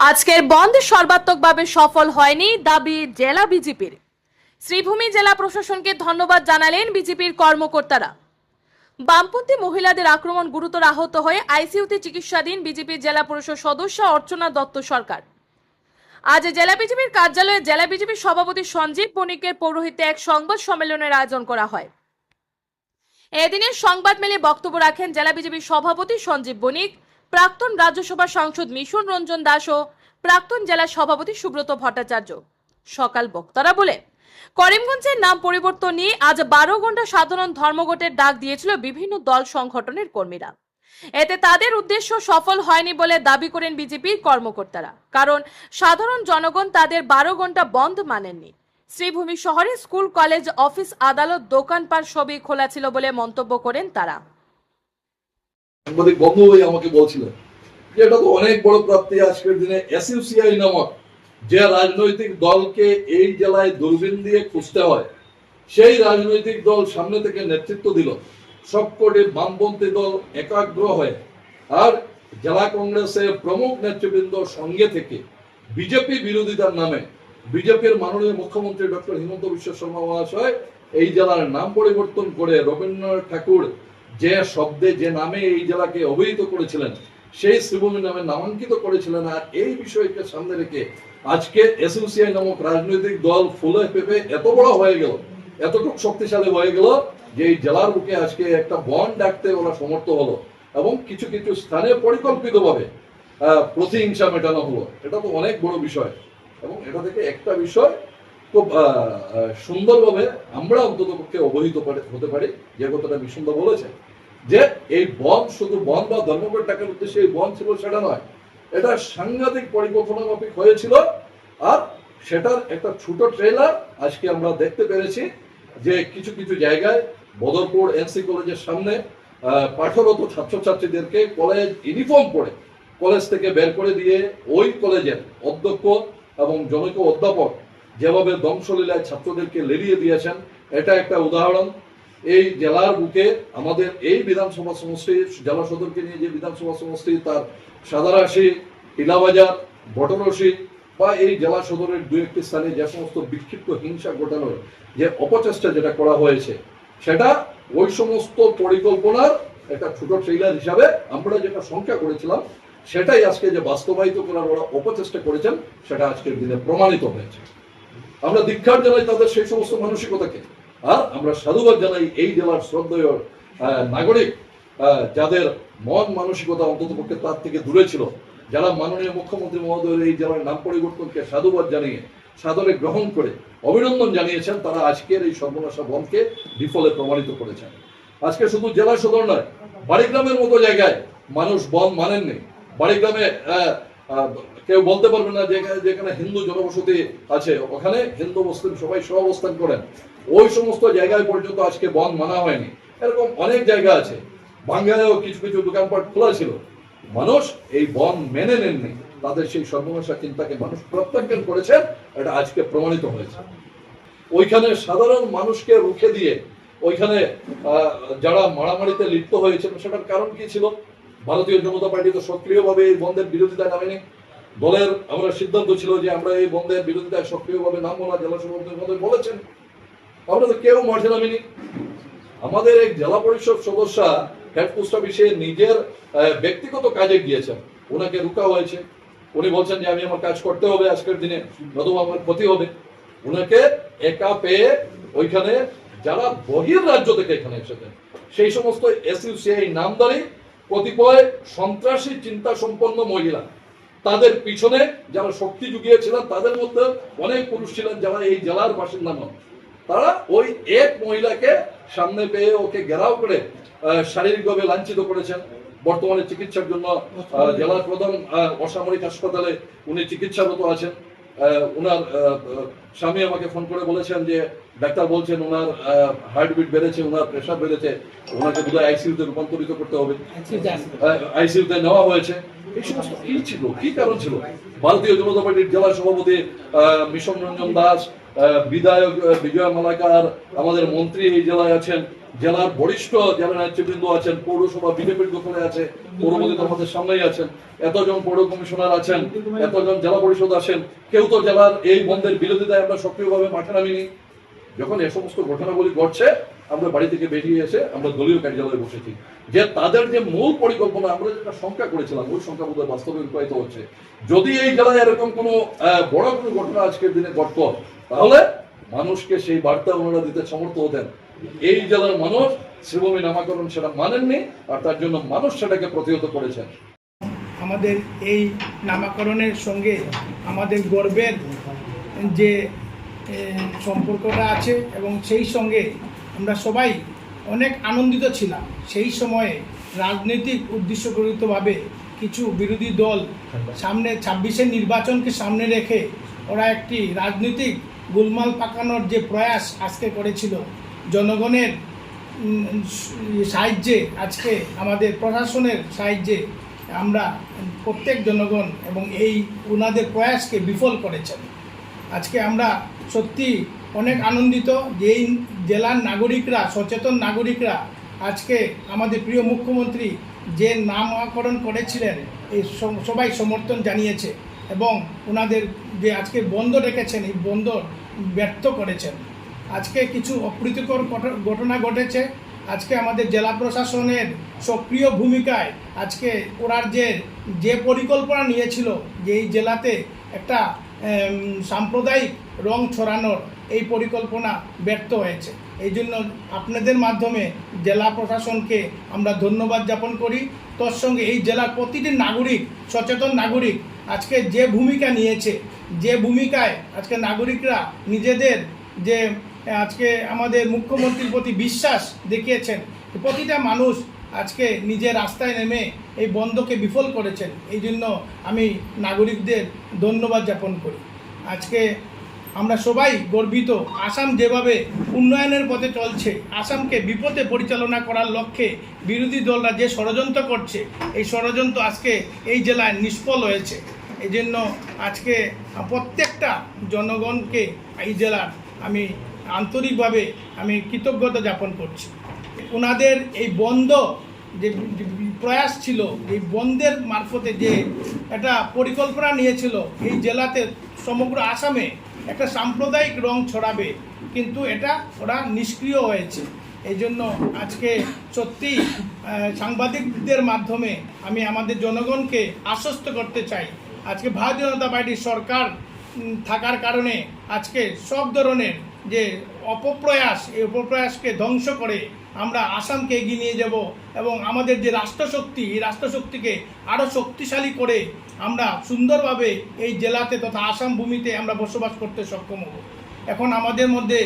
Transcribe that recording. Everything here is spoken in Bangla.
আজকের বন্ধ সর্বাত্মকভাবে সফল হয়নি দাবি জেলা বিজেপির। শ্রীভূমি জেলা প্রশাসনকে ধন্যবাদ জানালেন বিজেপির কর্মকর্তারা। বামপন্থী মহিলাদের আক্রমণ গুরুতর আহত হয়ে আইসিইউতে চিকিৎসাধীন বিজেপির জেলা পরিষদ সদস্য অর্চনা দত্ত সরকার। আজ জেলা বিজেপির কার্যালয়ে জেলা বিজেপির সভাপতি সঞ্জীব বণিকের পৌরোহিত্যে এক সংবাদ সম্মেলনের আয়োজন করা হয়। এদিনের সংবাদ মেলে বক্তব্য রাখেন জেলা বিজেপির সভাপতি সঞ্জীব বণিক। প্রাক্তন রাজ্যসভা সাংসদ মিশন রঞ্জন দাস ও প্রাক্তন জেলা সভাপতি সুব্রত ভট্টাচার্য। সকাল বক্তারা বলে, করিমগঞ্জের নাম পরিবর্তন নিয়ে আজ বারো ঘণ্টা সাধারণ ধর্মঘটের ডাক দিয়েছিল বিভিন্ন দল সংগঠনের কর্মীরা। এতে তাদের উদ্দেশ্য সফল হয়নি বলে দাবি করেন বিজেপির কর্মকর্তারা। কারণ সাধারণ জনগণ তাদের বারো ঘণ্টা বন্ধ মানেননি। শ্রীভূমি শহরে স্কুল, কলেজ, অফিস, আদালত, দোকানপাট সবই খোলা ছিল বলে মন্তব্য করেন তারা। সাংবাদিক বন্ধু হয়ে আমাকে বলছিলেন যে এটা তো অনেক বড় প্রাপ্তি আজকের দিনে। এসইউসিআই নামক যে রাজনৈতিক দলকে এই জেলায় দূরবীন দিয়ে খুঁজতে হয়, সেই রাজনৈতিক দল সামনে থেকে নেতৃত্ব দিল। সবকটি বামপন্থী দল একাগ্র হয়ে। আর জেলা কংগ্রেসের প্রমুখ নেতৃবৃন্দ সঙ্গে থেকে বিজেপি বিরোধিতার নামে বিজেপির মাননীয় মুখ্যমন্ত্রী ডক্টর হিমন্ত বিশ্ব শর্মা মহাশয় এই জেলার নাম পরিবর্তন করে রবীন্দ্রনাথ ঠাকুর যে শব্দে, যে নামে এই জেলাকে অভিহিত করেছিলেন, সেই শ্রীভূমি নামে নামাঙ্কিত করেছিলেন। আর এই বিষয়কে সামনে রেখে আজকে এসইউসিআই নামক রাজনৈতিক দল ফুলে পেপে এত বড় হয়ে গেল, এতটুকু শক্তিশালী হয়ে গেল, যে এই জেলার বুকে আজকে একটা বন ডাকতে ওরা সমর্থ হলো এবং কিছু কিছু স্থানে পরিকল্পিতভাবে প্রতিহিংসা মেটানো হলো। এটা তো অনেক বড় বিষয় এবং এটা থেকে একটা বিষয় খুব সুন্দরভাবে আমরা অন্তত পক্ষে অবহিত হতে পারি, যে কথাটা বিশুদ্ধ বলেছে যে এই বন শুধু বন বা ধর্মঘট টাকার উদ্দেশ্যে এই বন ছিল সেটা নয়, এটা সাংঘাতিক পরিকল্পনা মাফিক হয়েছিল, আর সেটার একটা ছোট ট্রেলার আজকে আমরা দেখতে পেরেছি, যে কিছু কিছু জায়গায় বদরপুর এনসি কলেজের সামনে পাঠরত ছাত্রছাত্রীদেরকে কলেজ ইউনিফর্ম পরে, কলেজ থেকে বের করে দিয়ে ওই কলেজের অধ্যক্ষ এবং জনৈক অধ্যাপক যেভাবে ধ্বংসলীলায় ছাত্রদেরকে লেলিয়ে দিয়েছেন, এটা একটা উদাহরণ। এই জেলার বুকে আমাদের এই বিধানসভা সমষ্টি, জেলা সদরকে নিয়ে যে বিধানসভা সমষ্টি, তার সাদারাশি, টিলাবাজার বটরসি বা এই জেলা সদরের দু একটি স্থানে যে সমস্ত বিক্ষিপ্ত হিংসা ঘটানোর যে অপচেষ্টা যেটা করা হয়েছে, সেটা ওই সমস্ত পরিকল্পনার একটা ছোট ট্রেইলার হিসাবে আমরা যেটা সংখ্যা করেছিলাম, সেটাই আজকে যে বাস্তবায়িত করার ওরা অপচেষ্টা করেছেন, সেটা আজকের দিনে প্রমাণিত হয়েছে। আমরা দীক্ষার জানাই তাদের সেই সমস্ত মানসিকতাকে। আর আমরা সাধুবাদ জানাই এই জেলার শ্রদ্ধেয় নাগরিক যাদের মন মানসিকতা অন্তত পক্ষে তার থেকে দূরে ছিল। যারা মাননীয় মুখ্যমন্ত্রী মহোদয়ের এই জেলার নাম পরিবর্তনকে সাধুবাদ জানিয়ে, সাদরে গ্রহণ করে অভিনন্দন জানিয়েছেন, তারা আজকের এই সর্বনাশা বনকে বিফলে প্রমাণিত করেছেন। আজকে শুধু জেলা সদর নয়, বাড়িগ্রামের মতো জায়গায় মানুষ বন মানেননি। বাড়িগ্রামে কেউ বলতে পারবে না যেখানে যেখানে হিন্দু জনবসতি আছে। ওখানে হিন্দু, মুসলিম সবাই সহাবস্থান করেন। ওই সমস্ত জায়গায় পর্যন্ত আজকে বন মানা হয়নি। এরকম অনেক জায়গা আছে। বাংলায়ও কিছু কিছু দোকানপাট খোলা ছিল। মানুষ এই বন মেনে নেননি। তাদের সেই সর্বনাশা চিন্তাকে মানুষ প্রত্যাখ্যান করেছেন। এটা আজকে প্রমাণিত হয়েছে। ওইখানে সাধারণ মানুষকে রুখে দিয়ে, ওইখানে যারা মারামারিতে লিপ্ত হয়েছিল সেটার কারণ কি ছিল? ভারতীয় জনতা পার্টি তো সক্রিয়ভাবে এই বন্ধের বিরোধিতায় নামেনি। দলের আমরা সিদ্ধান্ত ছিল যে আমরা এই বন্ধের বিরোধিতায় সক্রিয়ভাবে নামবো না, জেলা সভাপতি মহোদয় বলেছেন। আমরা তো কেউ মাঠে নামিনি। আমাদের এক জেলা পরিষদ সদস্য হেড পোস্ট অফিসে নিজের ব্যক্তিগত কাজে গিয়েছেন। ওনাকে রুকা হয়েছে। উনি বলছেন যে আমি আমার কাজ করতে হবে, আজকের দিনে নতুবা আমার ক্ষতি হবে। ওনাকে একা পেয়ে ওইখানে যারা বহির রাজ্য থেকে এখানে এসেছেন, সেই সমস্ত এসইউসিআই নামদারি কতিপয় সন্ত্রাসী চিন্তা সম্পন্ন মহিলা, তাদের পিছনে যারা শক্তি জুগিয়েছিলেন, তাদের মধ্যে অনেক পুরুষ ছিলেন যারা এই জেলার বাসিন্দা নন। তারা ওই এক মহিলাকে সামনে পেয়ে ওকে ঘেরাও করে শারীরিকভাবে লাঞ্ছিত করেছেন। বর্তমানে চিকিৎসার জন্য জেলার প্রধান অসামরিক হাসপাতালে উনি চিকিৎসারত আছেন। ওনার স্বামী আমাকে ফোন করে বলেছেন যে, ডাক্তার বলছেন ওনার হার্টবিট বেড়েছে ওনার প্রেশার বেড়েছে ওনাকে বোধহয় আইসিইউতে রূপান্তরিত করতে হবে। আইসিইউতে নেওয়া হয়েছে। এই সমস্ত কি ছিল? কি কারণ ছিল? ভারতীয় জনতা পার্টির জেলা সভাপতি মিশন রঞ্জন দাস বিধায়ক বিজয় মালাকার, আমাদের মন্ত্রী এই জেলায় আছেন জেলার বরিষ্ঠ যারা নেতৃবৃন্দ আছেন, পৌরসভা, বিজেপির দখলে আছে, পৌরপতি তো আমাদের সামনেই আছেন, এতজন পৌর কমিশনার আছেন, এতজন জেলা পরিষদ আছেন, কেউ তো জেলার এই বন্ধের বিরোধিতায় আমরা সক্রিয়ভাবে মাঠে নামিনি। যখন এ সমস্ত ঘটনাগুলি ঘটছে, আমরা বাড়ি থেকে বেরিয়ে এসে আমরা দলীয় কার্যালয়ে বসেছি। যে তাদের যে মূল পরিকল্পনা, আমরা যেটা সংখ্যা করেছিলাম, ওই সংখ্যা বোধহয় বাস্তবে রূপায়িত হচ্ছে। যদি এই জেলায় এরকম কোনো বড় কোনো ঘটনা আজকের দিনে ঘটত, তাহলে মানুষকে সেই বার্তা ওনারা দিতে সমর্থ হতেন। এই জেলার মানুষ শ্রীভূমি নামাকরণ সেটা মানেননি আর তার জন্য মানুষ সেটাকে প্রতিহত করেছেন। আমাদের এই নামাকরণের সঙ্গে আমাদের গর্বের যে সম্পর্কটা আছে এবং সেই সঙ্গে আমরা সবাই অনেক আনন্দিত ছিলাম। সেই সময়ে রাজনৈতিক উদ্দেশ্যপ্রণীতভাবে কিছু বিরোধী দল সামনে ছাব্বিশের নির্বাচনকে সামনে রেখে ওরা একটি রাজনৈতিক গোলমাল পাকানোর যে প্রয়াস আজকে করেছিল জনগণের সাহায্যে আজকে আমাদের প্রশাসনের সাহায্যে আমরা প্রত্যেক জনগণ এবং এই ওনাদের প্রয়াসকে বিফল করেছেন। আজকে আমরা সত্যি অনেক আনন্দিত যে এই জেলার নাগরিকরা, সচেতন নাগরিকরা আজকে আমাদের প্রিয় মুখ্যমন্ত্রী যে নামকরণ করেছিলেন, এই সবাই সমর্থন জানিয়েছে এবং ওনাদের যে আজকে বন্ধ রেখেছেন, এই বন্ধ ব্যর্থ করেছেন। আজকে কিছু অপ্রীতিকর ঘট- ঘটনা ঘটেছে। আজকে আমাদের জেলা প্রশাসনের সক্রিয় ভূমিকায় আজকে ওরার যে যে পরিকল্পনা নিয়েছিল যে এই জেলাতে একটা সাম্প্রদায়িক রং ছড়ানোর এই পরিকল্পনা ব্যর্থ হয়েছে। এই জন্য আপনাদের মাধ্যমে জেলা প্রশাসনকে আমরা ধন্যবাদ জ্ঞাপন করি। তোর সঙ্গে এই জেলার প্রতিটি নাগরিক, সচেতন নাগরিক আজকে যে ভূমিকা নিয়েছে, যে ভূমিকায় আজকে নাগরিকরা নিজেদের যে আজকে আমাদের মুখ্যমন্ত্রীর প্রতি বিশ্বাস দেখিয়েছেন প্রতিটা মানুষ আজকে নিজের রাস্তায় নেমে এই বন্ধকে বিফল করেছেন। এই জন্য আমি নাগরিকদের ধন্যবাদ জ্ঞাপন করি। আজকে আমরা সবাই গর্বিত। আসাম যেভাবে উন্নয়নের পথে চলছে, আসামকে বিপদে পরিচালনা করার লক্ষ্যে বিরোধী দলরা যে ষড়যন্ত্র করছে, এই ষড়যন্ত্র আজকে এই জেলায় নিষ্ফল হয়েছে। এই জন্য আজকে প্রত্যেকটা জনগণকে এই জেলার আমি আন্তরিকভাবে আমি কৃতজ্ঞতা যাপন করছি। ওনাদের এই বন্ধ যে প্রয়াস ছিল, এই বন্ধের মারফতে যে একটা পরিকল্পনা নিয়েছিল, এই জেলাতে সমগ্র আসামে একটা সাম্প্রদায়িক রং ছড়াবে, কিন্তু এটা ওরা নিষ্ক্রিয় হয়েছে। এই জন্য আজকে সত্যি সাংবাদিকদের মাধ্যমে আমি আমাদের জনগণকে আশ্বস্ত করতে চাই। আজকে ভারতীয় জনতা পার্টির সরকার থাকার কারণে আজকে সব ধরনের যে অপপ্রয়াস, এই অপপ্রয়াসকে ধ্বংস করে আমরা আসামকে এগিয়ে নিয়ে যাব এবং আমাদের যে রাষ্ট্রশক্তি, এই রাষ্ট্রশক্তিকে আরও শক্তিশালী করে আমরা সুন্দরভাবে এই জেলাতে তথা আসাম ভূমিতে আমরা বসবাস করতে সক্ষম হব। এখন আমাদের মধ্যে